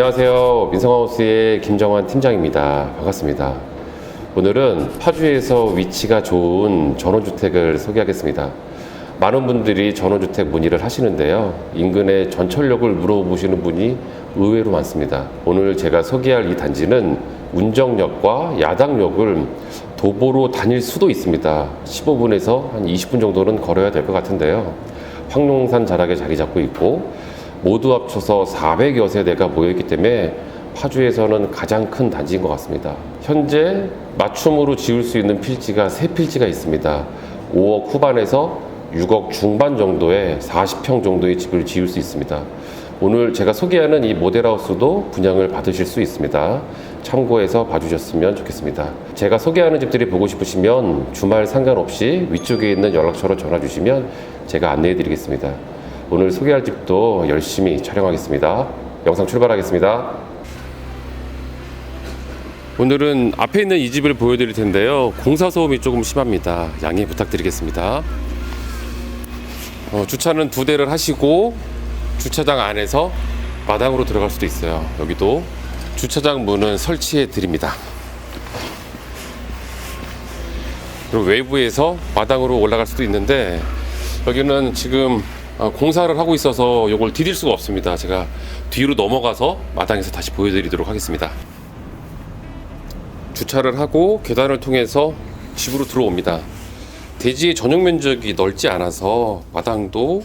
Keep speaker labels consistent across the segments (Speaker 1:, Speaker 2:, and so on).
Speaker 1: 안녕하세요. 민성하우스의 김정환 팀장입니다. 반갑습니다. 오늘은 파주에서 위치가 좋은 전원주택을 소개하겠습니다. 많은 분들이 전원주택 문의를 하시는데요. 인근의 전철역을 물어보시는 분이 의외로 많습니다. 오늘 제가 소개할 이 단지는 운정역과 야당역을 도보로 다닐 수도 있습니다. 15분에서 한 20분 정도는 걸어야 될 것 같은데요. 황룡산 자락에 자리 잡고 있고 모두 합쳐서 400여 세대가 모여있기 때문에 파주에서는 가장 큰 단지인 것 같습니다. 현재 맞춤으로 지을 수 있는 필지가 세 필지가 있습니다. 5억 후반에서 6억 중반 정도의 40평 정도의 집을 지을 수 있습니다. 오늘 제가 소개하는 이 모델하우스도 분양을 받으실 수 있습니다. 참고해서 봐주셨으면 좋겠습니다. 제가 소개하는 집들이 보고 싶으시면 주말 상관없이 위쪽에 있는 연락처로 전화 주시면 제가 안내해 드리겠습니다. 오늘 소개할 집도 열심히 촬영하겠습니다. 영상 출발하겠습니다. 오늘은 앞에 있는 이 집을 보여드릴 텐데요. 공사 소음이 조금 심합니다. 양해 부탁드리겠습니다. 어, 주차는 두 대를 하시고 주차장 안에서 마당으로 들어갈 수도 있어요. 여기도 주차장 문은 설치해 드립니다. 그리고 외부에서 마당으로 올라갈 수도 있는데 여기는 지금 어, 공사를 하고 있어서 이걸 디딜 수가 없습니다. 제가 뒤로 넘어가서 마당에서 다시 보여드리도록 하겠습니다. 주차를 하고 계단을 통해서 집으로 들어옵니다. 대지의 전용 면적이 넓지 않아서 마당도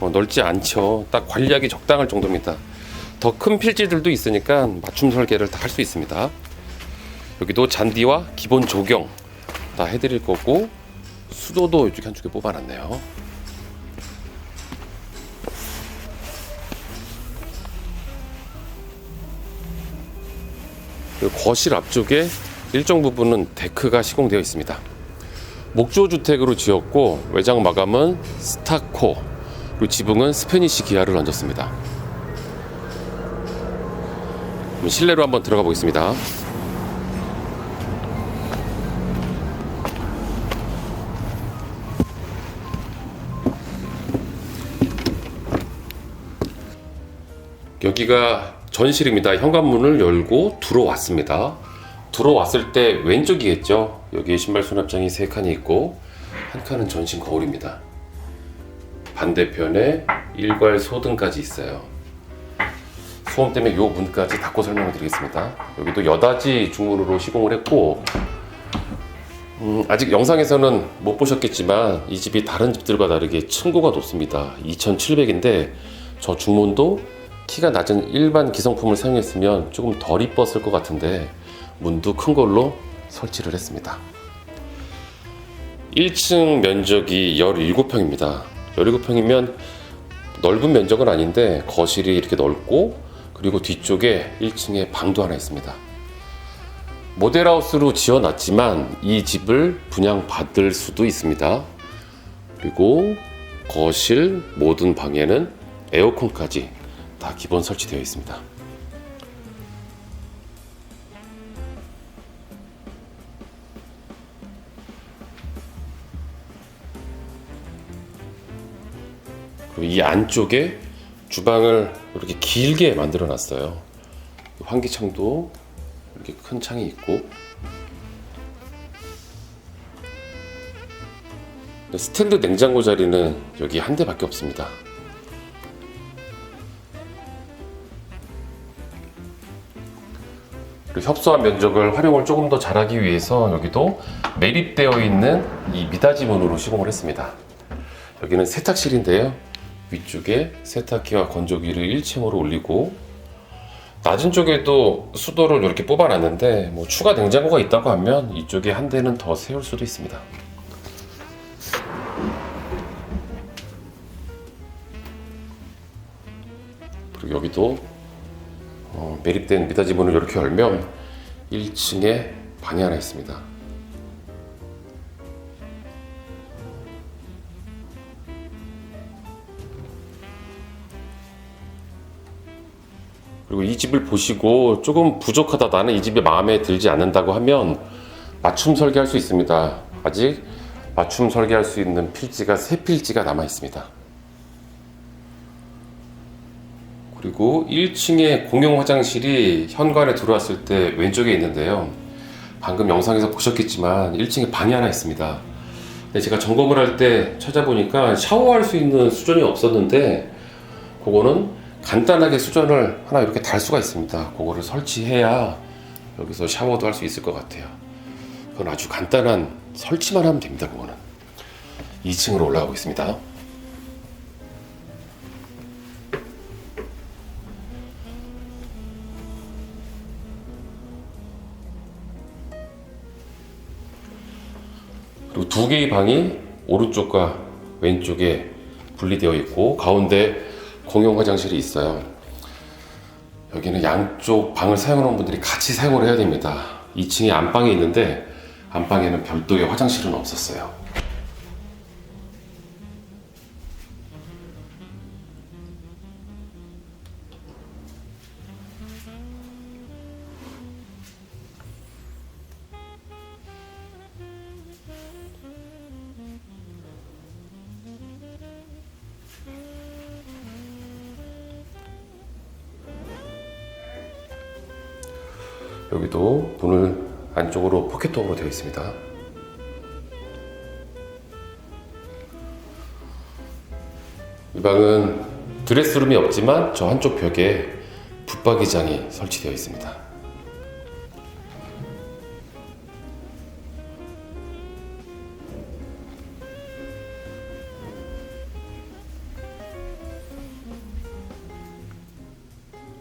Speaker 1: 어, 넓지 않죠. 딱 관리하기 적당할 정도입니다. 더 큰 필지들도 있으니까 맞춤 설계를 다 할 수 있습니다. 여기도 잔디와 기본 조경 다 해드릴 거고 수도도 이쪽 한쪽에 뽑아놨네요. 거실 앞쪽에 일정 부분은 데크가 시공되어 있습니다. 목조 주택으로 지었고 외장 마감은 스타코 그리고 지붕은 스페니시 기아를 얹었습니다. 실내로 한번 들어가 보겠습니다. 여기가 전실입니다. 현관문을 열고 들어왔습니다. 들어왔을 때 왼쪽이겠죠. 여기 신발 수납장이 세 칸이 있고 한 칸은 전신 거울입니다. 반대편에 일괄 소등까지 있어요. 소음 때문에 요 문까지 닫고 설명을 드리겠습니다. 여기도 여닫이 중문으로 시공을 했고 음, 아직 영상에서는 못 보셨겠지만 이 집이 다른 집들과 다르게 층고가 높습니다. 2,700인데 저 중문도 키가 낮은 일반 기성품을 사용했으면 조금 덜 이뻤을 것 같은데 문도 큰 걸로 설치를 했습니다. 1층 면적이 17평입니다. 17평이면 넓은 면적은 아닌데 거실이 이렇게 넓고 그리고 뒤쪽에 1층에 방도 하나 있습니다. 모델하우스로 지어놨지만 이 집을 분양받을 수도 있습니다. 그리고 거실 모든 방에는 에어컨까지 다 기본 설치되어 있습니다. 그리고 이 안쪽에 주방을 이렇게 길게 만들어 놨어요. 환기창도 이렇게 큰 창이 있고 스탠드 냉장고 자리는 여기 한 대밖에 없습니다. 그리고 협소한 면적을 활용을 조금 더 잘하기 위해서 여기도 매립되어 있는 이 미닫이 문으로 시공을 했습니다. 여기는 세탁실인데요. 위쪽에 세탁기와 건조기를 1층으로 올리고 낮은 쪽에도 수도를 이렇게 뽑아놨는데 뭐 추가 냉장고가 있다고 하면 이쪽에 한 대는 더 세울 수도 있습니다. 그리고 여기도 어, 매립된 미닫이 문을 이렇게 열면 1층에 방이 하나 있습니다. 그리고 이 집을 보시고 조금 부족하다 나는 이 집이 마음에 들지 않는다고 하면 맞춤 설계할 수 있습니다. 아직 맞춤 설계할 수 있는 필지가 세 필지가 남아 있습니다. 그리고 1층에 공용 화장실이 현관에 들어왔을 때 왼쪽에 있는데요. 방금 영상에서 보셨겠지만 1층에 방이 하나 있습니다. 제가 점검을 할 때 찾아보니까 샤워할 수 있는 수전이 없었는데 그거는 간단하게 수전을 하나 이렇게 달 수가 있습니다. 그거를 설치해야 여기서 샤워도 할 수 있을 것 같아요. 그건 아주 간단한 설치만 하면 됩니다. 그거는 2층으로 올라가고 있습니다. 그리고 두 개의 방이 오른쪽과 왼쪽에 분리되어 있고 가운데 공용 화장실이 있어요. 여기는 양쪽 방을 사용하는 분들이 같이 사용을 해야 됩니다. 2층에 안방이 있는데 안방에는 별도의 화장실은 없었어요. 여기도 문을 안쪽으로 포켓도어로 되어 있습니다. 이 방은 드레스룸이 없지만 저 한쪽 벽에 붙박이장이 설치되어 있습니다.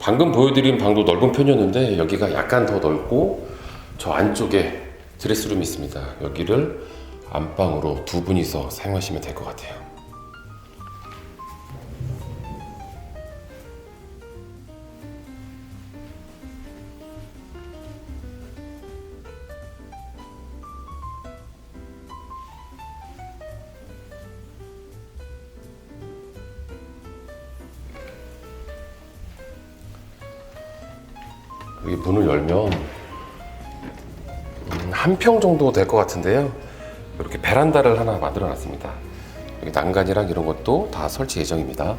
Speaker 1: 방금 보여드린 방도 넓은 편이었는데 여기가 약간 더 넓고 저 안쪽에 드레스룸이 있습니다. 여기를 안방으로 두 분이서 사용하시면 될 것 같아요. 여기 문을 열면 음, 한평 정도 될 것 같은데요. 이렇게 베란다를 하나 만들어 놨습니다. 여기 난간이랑 이런 것도 다 설치 예정입니다.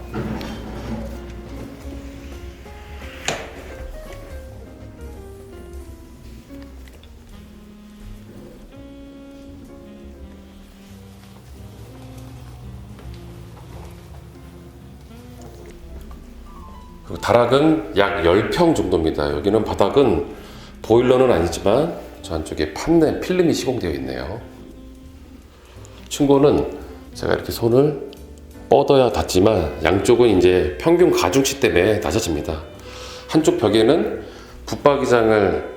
Speaker 1: 그리고 다락은 약 10평 정도입니다. 여기는 바닥은 보일러는 아니지만 저 안쪽에 판넬 필름이 시공되어 있네요. 층고는 제가 이렇게 손을 뻗어야 닿지만 양쪽은 이제 평균 가중치 때문에 낮아집니다. 한쪽 벽에는 붙박이장을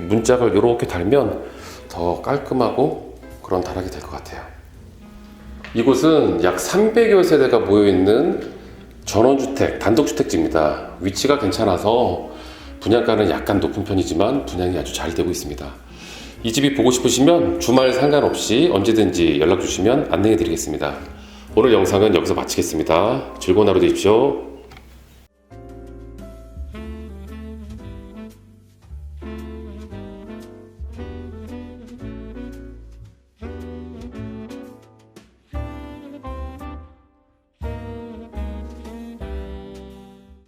Speaker 1: 문짝을 이렇게 달면 더 깔끔하고 그런 다락이 될 것 같아요. 이곳은 약 300여 세대가 모여 있는 전원주택, 단독주택지입니다. 위치가 괜찮아서 분양가는 약간 높은 편이지만 분양이 아주 잘 되고 있습니다. 이 집이 보고 싶으시면 주말 상관없이 언제든지 연락 주시면 안내해 드리겠습니다. 오늘 영상은 여기서 마치겠습니다. 즐거운 하루 되십시오.